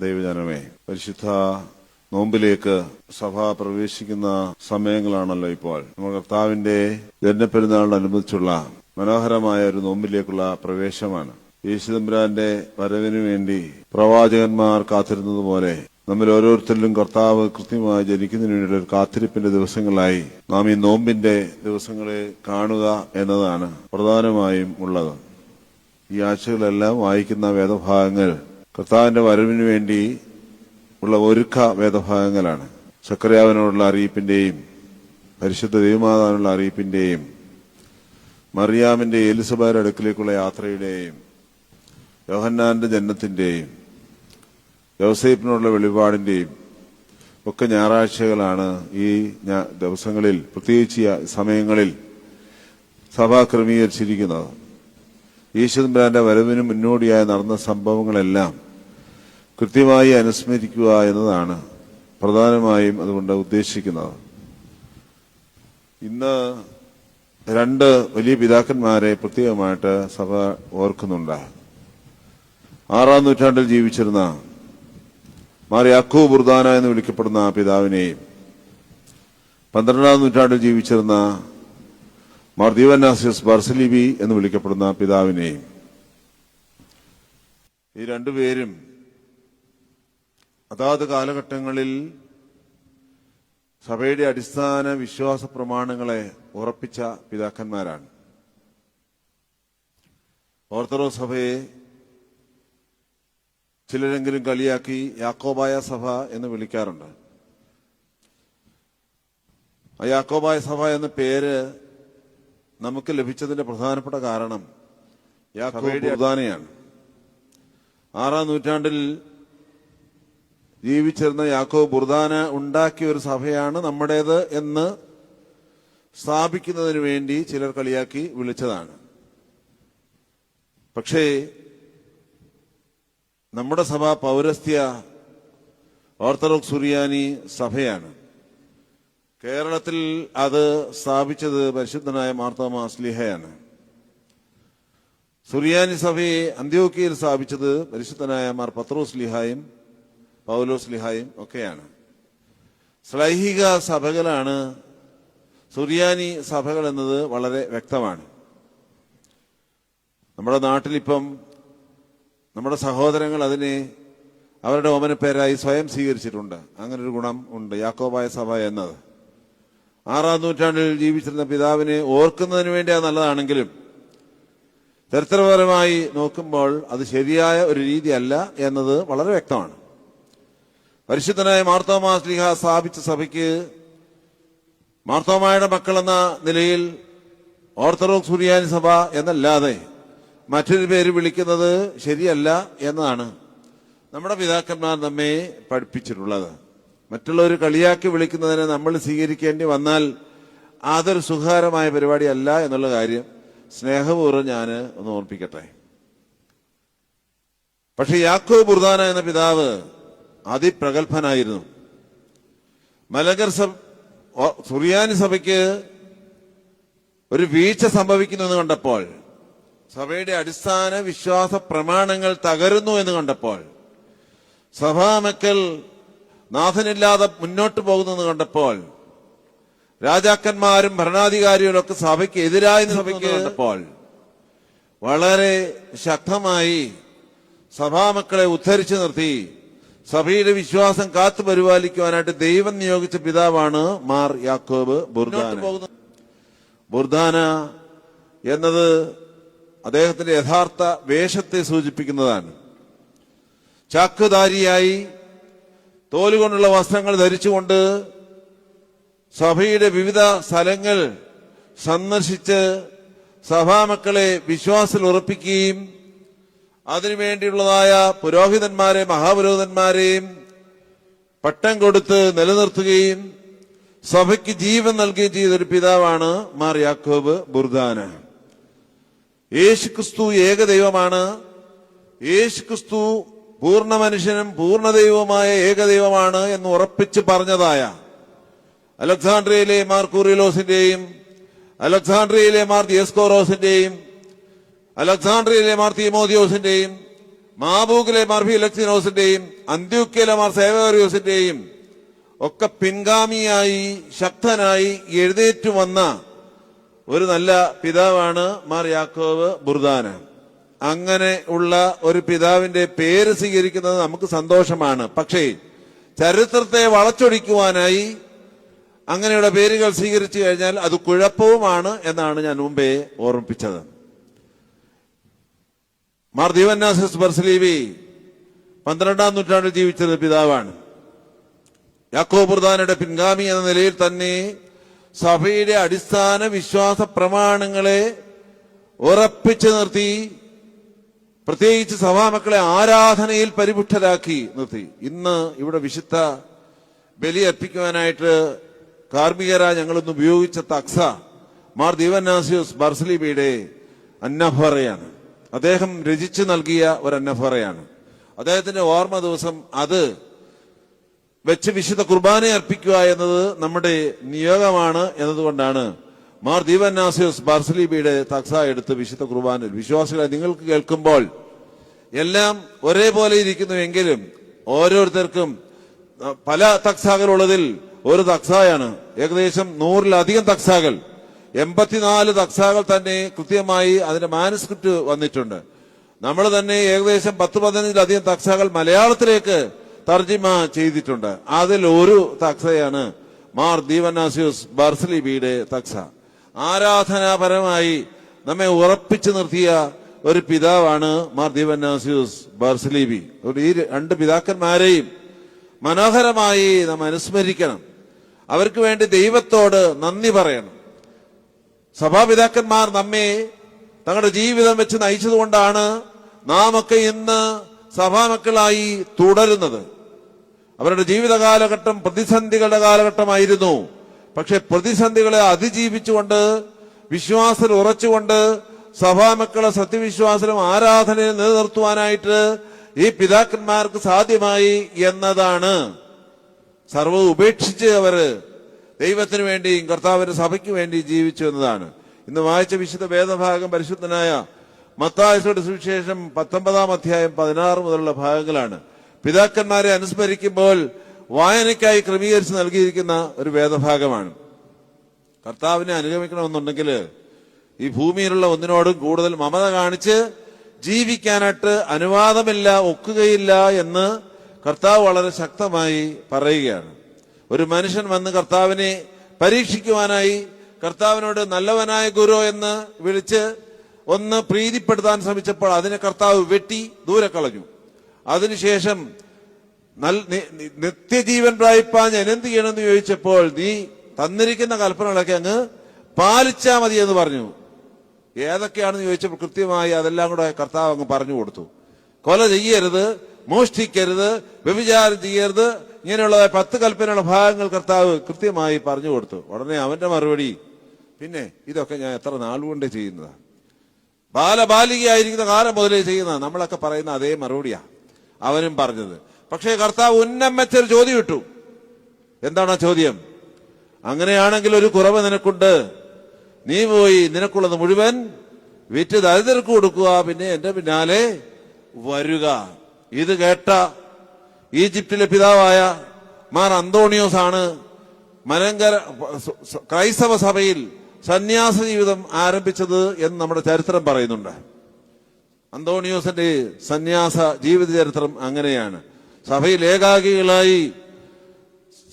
ദൈവജനമേ പരിശുദ്ധ നോമ്പിലേക്ക് സഭ പ്രവേശിക്കുന്ന സമയങ്ങളാണല്ലോ ഇപ്പോൾ. നമ്മുടെ കർത്താവിന്റെ ജന്മപ്പെരുന്നാളിനനുബന്ധിച്ചുള്ള മനോഹരമായ ഒരു നോമ്പിലേക്കുള്ള പ്രവേശമാണ്. യേശുദമ്പുരാന്റെ വരവിനു വേണ്ടി പ്രവാചകന്മാർ കാത്തിരുന്നതുപോലെ നമ്മൾ ഓരോരുത്തരിലും കർത്താവ് കൃത്യമായി ജനിക്കുന്നതിന് വേണ്ടിയുള്ള ഒരു കാത്തിരിപ്പിന്റെ ദിവസങ്ങളായി നാം ഈ നോമ്പിന്റെ ദിവസങ്ങളെ കാണുക എന്നതാണ് പ്രധാനമായും ഉള്ളത്. ഈ ആഴ്ചകളെല്ലാം വായിക്കുന്ന വേദഭാഗങ്ങൾ കർത്താവിന്റെ വരവിന് വേണ്ടി ഉള്ള ഒരുക്ക വേദഭാഗങ്ങളാണ്. ചക്രയാവിനോടുള്ള അറിയിപ്പിന്റെയും പരിശുദ്ധ ദൈവമാതാവിനുള്ള അറിയിപ്പിന്റെയും മറിയാമിന്റെ എലിസബാരുടെ അടുക്കിലേക്കുള്ള യാത്രയുടെയും യോഹന്നാന്റെ ജന്മത്തിന്റെയും യവസേപ്പിനുള്ള വെളിപാടിന്റെയും ഒക്കെ ഞായറാഴ്ചകളാണ് ഈ ദിവസങ്ങളിൽ പ്രത്യേകിച്ച് സമയങ്ങളിൽ സഭ ക്രമീകരിച്ചിരിക്കുന്നത്. യേശുദമ്പരാന്റെ വരവിന് മുന്നോടിയായി നടന്ന സംഭവങ്ങളെല്ലാം കൃത്യമായി അനുസ്മരിക്കുക എന്നതാണ് പ്രധാനമായും അതുകൊണ്ട് ഉദ്ദേശിക്കുന്നത്. ഇന്ന് രണ്ട് വലിയ പിതാക്കന്മാരെ പ്രത്യേകമായിട്ട് സഭ ഓർക്കുന്നുണ്ട്. ആറാം നൂറ്റാണ്ടിൽ ജീവിച്ചിരുന്ന മാർ അക്കു ബുർദാന എന്ന് വിളിക്കപ്പെടുന്ന പിതാവിനെയും പന്ത്രണ്ടാം നൂറ്റാണ്ടിൽ ജീവിച്ചിരുന്ന മാർ ദീവനാസിയസ് ബർസലിബി എന്ന് വിളിക്കപ്പെടുന്ന പിതാവിനെയും ഈ രണ്ടുപേരും അതാത് കാലഘട്ടങ്ങളിൽ സഭയുടെ അടിസ്ഥാന വിശ്വാസ പ്രമാണങ്ങളെ ഉറപ്പിച്ച പിതാക്കന്മാരാണ്. ഓർത്തഡോക്സ് സഭയെ ചിലരെങ്കിലും കളിയാക്കി യാക്കോബായ സഭ എന്ന് വിളിക്കാറുണ്ട്. ആ യാക്കോബായ സഭ എന്ന പേര് നമുക്ക് ലഭിച്ചതിന്റെ പ്രധാനപ്പെട്ട കാരണം യാക്കോബയുടെ പ്രധാനയാണ് ആറാം നൂറ്റാണ്ടിൽ ജീവിച്ചിരുന്ന യാക്കോബ് ബുർദാന ഉണ്ടാക്കിയ ഒരു സഭയാണ് നമ്മുടേത് എന്ന് സ്ഥാപിക്കുന്നതിന് വേണ്ടി ചിലർ കളിയാക്കി വിളിച്ചതാണ്. പക്ഷേ നമ്മുടെ സഭ പൗരസ്ത്യ ഓർത്തഡോക്സ് സുറിയാനി സഭയാണ്. കേരളത്തിൽ അത് സ്ഥാപിച്ചത് പരിശുദ്ധനായ മാർത്തോമ സ്ലിഹയാണ്. സുറിയാനി സഭയെ അന്ത്യോക്കിയയിൽ സ്ഥാപിച്ചത് പരിശുദ്ധനായ മാർ പത്രോസ് ലിഹായും പൗലോസ് ലിഹായും ഒക്കെയാണ്. ശ്ലൈഹിക സഭകളാണ് സുറിയാനി സഭകൾ എന്നത് വളരെ വ്യക്തമാണ്. നമ്മുടെ നാട്ടിലിപ്പം നമ്മുടെ സഹോദരങ്ങൾ അതിനെ അവരുടെ ഓമനപ്പേരായി സ്വയം സ്വീകരിച്ചിട്ടുണ്ട്. അങ്ങനെ ഒരു ഗുണം ഉണ്ട് യാക്കോബായ സഭ എന്നത്. ആറാം നൂറ്റാണ്ടിൽ ജീവിച്ചിരുന്ന പിതാവിനെ ഓർക്കുന്നതിന് വേണ്ടി അത് നല്ലതാണെങ്കിലും ചരിത്രപരമായി നോക്കുമ്പോൾ അത് ശരിയായ ഒരു രീതിയല്ല എന്നത് വളരെ വ്യക്തമാണ്. പരിശുദ്ധനായ മാർത്തോമാസ്ലിഹ സ്ഥാപിച്ച സഭയ്ക്ക് മാർത്തോമായുടെ മക്കളെന്ന നിലയിൽ ഓർത്തഡോക്സ് സുറിയാനി സഭ എന്നല്ലാതെ മറ്റൊരു പേര് വിളിക്കുന്നത് ശരിയല്ല എന്നതാണ് നമ്മുടെ പിതാക്കന്മാർ നമ്മെ പഠിപ്പിച്ചിട്ടുള്ളത്. മറ്റുള്ളവർ കളിയാക്കി വിളിക്കുന്നതിനെ നമ്മൾ സ്വീകരിക്കേണ്ടി വന്നാൽ അതൊരു സുഖകരമായ പരിപാടിയല്ല എന്നുള്ള കാര്യം സ്നേഹപൂർവം ഞാൻ ഒന്ന് ഓർപ്പിക്കട്ടെ. പക്ഷെ യാക്കോ ബുർദാന എന്ന പിതാവ് അതിപ്രഗത്ഭനായിരുന്നു. മലങ്കർ സഭ സുറിയാനി സഭയ്ക്ക് ഒരു വീഴ്ച സംഭവിക്കുന്നു എന്ന് കണ്ടപ്പോൾ സഭയുടെ അടിസ്ഥാന വിശ്വാസ പ്രമാണങ്ങൾ തകരുന്നു എന്ന് കണ്ടപ്പോൾ സഭാമക്കൾ നാഥനില്ലാതെ മുന്നോട്ട് പോകുന്നെന്ന് കണ്ടപ്പോൾ രാജാക്കന്മാരും ഭരണാധികാരികളും ഒക്കെ സഭയ്ക്ക് എതിരായി സഭയ്ക്ക് കണ്ടപ്പോൾ വളരെ ശക്തമായി സഭാമക്കളെ ഉദ്ധരിച്ചു നിർത്തി. സഭയുടെ വിശ്വാസം കാത്തു പരിപാലിക്കുവാനായിട്ട് ദൈവം നിയോഗിച്ച പിതാവാണ് മാർ യാക്കോബ് ബുർദാന. ബുർദാന എന്നത് അദ്ദേഹത്തിന്റെ യഥാർത്ഥ വേഷത്തെ സൂചിപ്പിക്കുന്നതാണ്. ചാക്കുധാരിയായി തോലുകൊണ്ടുള്ള വസ്ത്രങ്ങൾ ധരിച്ചുകൊണ്ട് സഭയുടെ വിവിധ സ്ഥലങ്ങൾ സന്ദർശിച്ച് സഭാമക്കളെ വിശ്വാസത്തിൽ ഉറപ്പിക്കുകയും അതിനുവേണ്ടിയുള്ളതായ പുരോഹിതന്മാരെ മഹാപുരോഹിതന്മാരെയും പട്ടം കൊടുത്ത് നിലനിർത്തുകയും സഭയ്ക്ക് ജീവൻ നൽകുകയും ചെയ്തൊരു പിതാവാണ് മാർ യാക്കോബ് ബുർദാന. യേശുക്രിസ്തു ഏകദൈവമാണ്. യേശുക്രിസ്തു പൂർണ മനുഷ്യനും പൂർണ ദൈവവുമായ ഏകദൈവമാണ് എന്ന് ഉറപ്പിച്ച് പറഞ്ഞതായ അലക്സാണ്ട്രിയയിലെ മാർ കൂറിലോസിന്റെയും അലക്സാണ്ട്രിയയിലെ മാർ ദിയസ്കോറോസിന്റെയും അലക്സാണ്ട്രിയയിലെ മാർ തീമോദിയോസിന്റെയും മാബൂക്കിലെ മാർഫി ഇലക്സിനോസിന്റെയും അന്ത്യുക്കയിലെ മാർ സേവറിയോസിന്റെയും ഒക്കെ പിൻഗാമിയായി ശക്തനായി എഴുന്നേറ്റു വന്ന ഒരു നല്ല പിതാവാണ് മാർ യാക്കോവ് ബുർദാന. അങ്ങനെ ഉള്ള ഒരു പിതാവിന്റെ പേര് സ്വീകരിക്കുന്നത് നമുക്ക് സന്തോഷമാണ്. പക്ഷേ ചരിത്രത്തെ വളച്ചൊടിക്കുവാനായി അങ്ങനെയുള്ള പേരുകൾ സ്വീകരിച്ചു കഴിഞ്ഞാൽ അത് കുഴപ്പവുമാണ് എന്നാണ് ഞാൻ മുമ്പേ ഓർമ്മിപ്പിച്ചത്. മാർ ദീവന്നാസിസ് ബർസലീവി പന്ത്രണ്ടാം നൂറ്റാണ്ടിൽ ജീവിച്ചത് പിതാവാണ്. യാക്കോബുർദാനയുടെ പിൻഗാമി എന്ന നിലയിൽ തന്നെ സഭയുടെ അടിസ്ഥാന വിശ്വാസ പ്രമാണങ്ങളെ ഉറപ്പിച്ചു നിർത്തി പ്രത്യേകിച്ച് സഭാമക്കളെ ആരാധനയിൽ പരിപുഷ്ടരാക്കി നിർത്തി. ഇന്ന് ഇവിടെ വിശുദ്ധ ബലി അർപ്പിക്കുവാനായിട്ട് കാർമികര ഞങ്ങളൊന്ന് ഉപയോഗിച്ച തക്സ മാർ ദീവനാസിയോസ് ബർസലിബിയുടെ അന്നഫറയാണ് അദ്ദേഹം രചിച്ചു നൽകിയ ഒരു അന്നഫറയാണ് അദ്ദേഹത്തിന്റെ ഓർമ്മ ദിവസം അത് വെച്ച് വിശുദ്ധ കുർബാന അർപ്പിക്കുക എന്നത് നമ്മുടെ നിയോഗമാണ് എന്നതുകൊണ്ടാണ് മാർ ദീവന്നാസിയോസ് ബാർസലീബിയുടെ തക്സ എടുത്ത് വിശുദ്ധ കുർബാനയിൽ. വിശ്വാസികളെ നിങ്ങൾക്ക് കേൾക്കുമ്പോൾ എല്ലാം ഒരേപോലെ ഇരിക്കുന്നുവെങ്കിലും ഓരോരുത്തർക്കും പല പല തക്സാകളുള്ളതിൽ ഒരു തക്സായാണ്. ഏകദേശം നൂറിലധികം തക്സാകൾ. എൺപത്തിനാല് തക്സാകൾ തന്നെ കൃത്യമായി അതിന്റെ മാനുസ്ക്രിപ്റ്റ് വന്നിട്ടുണ്ട്. നമ്മൾ തന്നെ ഏകദേശം പത്ത് പതിനഞ്ചിലധികം തക്സാകൾ മലയാളത്തിലേക്ക് തർജിമ ചെയ്തിട്ടുണ്ട്. അതിൽ ഒരു തക്സയാണ് മാർ ദീവനാസിയോസ് ബർസലിബിയുടെ തക്സ. ആരാധനാപരമായി നമ്മെ ഉറപ്പിച്ചു നിർത്തിയ ഒരു പിതാവാണ് മാർ ദീവനാസിയോസ് ബർസലിബി ഈ രണ്ട് പിതാക്കന്മാരെയും മനോഹരമായി നാം അനുസ്മരിക്കണം. അവർക്ക് വേണ്ടി ദൈവത്തോട് നന്ദി പറയണം. സഭാപിതാക്കന്മാർ നമ്മെ തങ്ങളുടെ ജീവിതം വെച്ച് നയിച്ചതുകൊണ്ടാണ് നാം ഒക്കെ ഇന്ന് സഭാമക്കളായി തുടരുന്നത്. അവരുടെ ജീവിത കാലഘട്ടം പ്രതിസന്ധികളുടെ കാലഘട്ടമായിരുന്നു. പക്ഷെ പ്രതിസന്ധികളെ അതിജീവിച്ചുകൊണ്ട് വിശ്വാസത്തിൽ ഉറച്ചുകൊണ്ട് സഭാമക്കളെ സത്യവിശ്വാസത്തിലും ആരാധനയിൽ നിലനിർത്തുവാനായിട്ട് ഈ പിതാക്കന്മാർക്ക് സാധ്യമായി എന്നതാണ്. സർവ ഉപേക്ഷിച്ച് അവർ ദൈവത്തിന് വേണ്ടിയും കർത്താവിന്റെ സഭയ്ക്ക് വേണ്ടി ജീവിച്ചു എന്നതാണ്. ഇന്ന് വായിച്ച വിശുദ്ധ വേദഭാഗം പരിശുദ്ധനായ മത്തായസയുടെ സുവിശേഷം പത്തൊമ്പതാം അധ്യായം പതിനാറ് മുതലുള്ള ഭാഗങ്ങളാണ്. പിതാക്കന്മാരെ അനുസ്മരിക്കുമ്പോൾ വായനയ്ക്കായി ക്രമീകരിച്ച് നൽകിയിരിക്കുന്ന ഒരു വേദഭാഗമാണ്. കർത്താവിനെ അനുഗമിക്കണമെന്നുണ്ടെങ്കിൽ ഈ ഭൂമിയിലുള്ള ഒന്നിനോടും കൂടുതൽ മമത കാണിച്ച് ജീവിക്കാനായിട്ട് അനുവാദമില്ല ഒക്കുകയില്ല എന്ന് കർത്താവ് വളരെ ശക്തമായി പറയുകയാണ്. ഒരു മനുഷ്യൻ വന്ന് കർത്താവിനെ പരീക്ഷിക്കുവാനായി കർത്താവിനോട് നല്ലവനായ ഗുരു എന്ന് വിളിച്ച് ഒന്ന് പ്രീതിപ്പെടുത്താൻ ശ്രമിച്ചപ്പോൾ അതിനെ കർത്താവ് വെട്ടി ദൂരെ കളഞ്ഞു. അതിനുശേഷം നിത്യജീവൻ പ്രായിപ്പാൻ ഞാൻ എന്ത് ചെയ്യണമെന്ന് ചോദിച്ചപ്പോൾ നീ തന്നിരിക്കുന്ന കൽപ്പനകളൊക്കെ അങ്ങ് പാലിച്ചാ മതി എന്ന് പറഞ്ഞു. ഏതൊക്കെയാണെന്ന് ചോദിച്ചപ്പോൾ കൃത്യമായി അതെല്ലാം കൂടെ കർത്താവ് അങ്ങ് പറഞ്ഞു കൊടുത്തു. കൊല ചെയ്യരുത് മോഷ്ടിക്കരുത് വ്യഭിചാരം ചെയ്യരുത് ഇങ്ങനെയുള്ള പത്ത് കൽപ്പനയുള്ള ഭാഗങ്ങൾ കർത്താവ് കൃത്യമായി പറഞ്ഞു കൊടുത്തു. ഉടനെ അവന്റെ മറുപടി പിന്നെ ഇതൊക്കെ ഞാൻ എത്ര നാളുകൊണ്ട് ചെയ്യുന്നതാണ്. ബാലബാലികയായിരിക്കുന്ന കാലം മുതലേ ചെയ്യുന്ന നമ്മളൊക്കെ പറയുന്ന അതേ മറുപടിയാ. അവനും പറഞ്ഞത്. പക്ഷേ കർത്താവ് ഉന്നം ചോദ്യം ഇട്ടു. എന്താണ് ആ ചോദ്യം? അങ്ങനെയാണെങ്കിൽ ഒരു കുറവ് നിനക്കുണ്ട്. നീ പോയി നിനക്കുള്ളത് മുഴുവൻ വിറ്റ് ദരിദ്രർക്ക് കൊടുക്കുക. പിന്നെ എന്റെ പിന്നാലെ വരുക. ഇത് കേട്ട ഈജിപ്തിലെ പിതാവായ മാർ അന്തോണിയോസ് ആണ് മലങ്കര ക്രൈസ്തവ സഭയിൽ സന്യാസ ജീവിതം ആരംഭിച്ചത് എന്ന് നമ്മുടെ ചരിത്രം പറയുന്നുണ്ട്. അന്തോണിയോസിന്റെ സന്യാസ ജീവിത ചരിത്രം അങ്ങനെയാണ്. സഭയിൽ ഏകാഗികളായി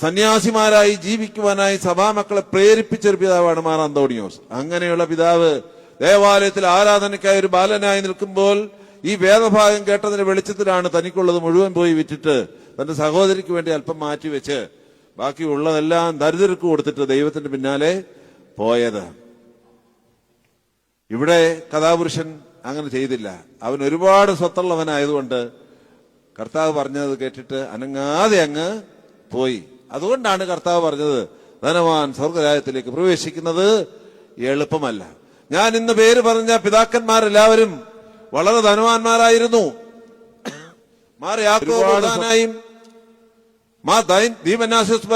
സന്യാസിമാരായി ജീവിക്കുവാനായി സഭാമക്കളെ പ്രേരിപ്പിച്ച ഒരു പിതാവാണ് മാർ അന്തോണിയോസ്. അങ്ങനെയുള്ള പിതാവ് ദേവാലയത്തിൽ ആരാധനയ്ക്കായി ഒരു ബാലനായി നിൽക്കുമ്പോൾ ഈ വേദഭാഗം കേട്ടതിന്റെ വെളിച്ചത്തിലാണ് തനിക്കുള്ളത് മുഴുവൻ പോയി വിറ്റിട്ട് തന്റെ സഹോദരിക്ക് വേണ്ടി അല്പം മാറ്റിവെച്ച് ബാക്കിയുള്ളതെല്ലാം ദരിദ്രർക്ക് കൊടുത്തിട്ട് ദൈവത്തിന്റെ പിന്നാലെ പോയത്. ഇവിടെ കഥാപുരുഷൻ അങ്ങനെ ചെയ്തില്ല. അവൻ ഒരുപാട് സ്വത്തുള്ളവനായതുകൊണ്ട് കർത്താവ് പറഞ്ഞത് കേട്ടിട്ട് അനങ്ങാതെ അങ്ങ് പോയി. അതുകൊണ്ടാണ് കർത്താവ് പറഞ്ഞത് ധനവാൻ സ്വർഗരാജ്യത്തിലേക്ക് പ്രവേശിക്കുന്നത് എളുപ്പമല്ല. ഞാൻ ഇന്ന് പേര് പറഞ്ഞ പിതാക്കന്മാരെല്ലാവരും വളരെ ധനവാന്മാരായിരുന്നു. മാർ യാക്കോബാനായും മാ ദൈൻ- ദീപനാശോസ്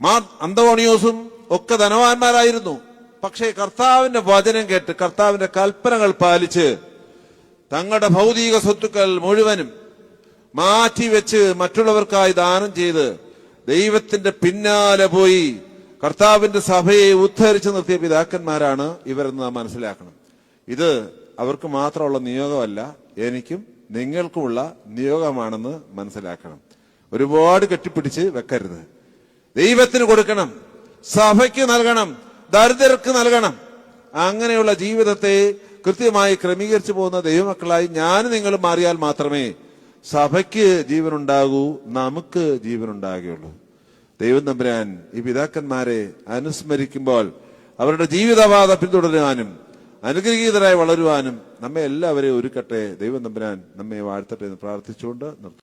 മാ അന്തോണിയോസും ഒക്കെ ധനവാന്മാരായിരുന്നു. പക്ഷേ കർത്താവിന്റെ വചനം കേട്ട് കർത്താവിന്റെ കൽപ്പനകൾ പാലിച്ച് തങ്ങളുടെ ഭൗതിക സ്വത്തുക്കൾ മുഴുവനും മാറ്റി വെച്ച് മറ്റുള്ളവർക്കായി ദാനം ചെയ്ത് ദൈവത്തിന്റെ പിന്നാലെ പോയി കർത്താവിന്റെ സഭയെ ഉദ്ധരിച്ചു നിർത്തിയ പിതാക്കന്മാരാണ് ഇവരെന്ന് നാം മനസ്സിലാക്കണം. ഇത് അവർക്ക് മാത്രമുള്ള നിയോഗമല്ല എനിക്കും നിങ്ങൾക്കുമുള്ള നിയോഗമാണെന്ന് മനസ്സിലാക്കണം. ഒരുപാട് കെട്ടിപ്പിടിച്ച് വെക്കരുത്. ദൈവത്തിന് കൊടുക്കണം. സഭയ്ക്ക് നൽകണം. ദരിദ്രർക്ക് നൽകണം. അങ്ങനെയുള്ള ജീവിതത്തെ കൃത്യമായി ക്രമീകരിച്ചു പോകുന്ന ദൈവമക്കളായി ഞാൻ നിങ്ങൾ മാറിയാൽ മാത്രമേ സഭയ്ക്ക് ജീവനുണ്ടാകൂ നമുക്ക് ജീവനുണ്ടാകുകയുള്ളൂ. ദൈവം തമ്പുരാൻ ഈ പിതാക്കന്മാരെ അനുസ്മരിക്കുമ്പോൾ അവരുടെ ജീവിതപാത പിന്തുടരുവാനും അനുഗ്രഹീതരായി വളരുവാനും നമ്മെ എല്ലാവരെയും ഒരുക്കട്ടെ. ദൈവം തമ്പുരാൻ നമ്മെ വാഴ്ത്തട്ടെ എന്ന് പ്രാർത്ഥിച്ചുകൊണ്ട് നിർത്തും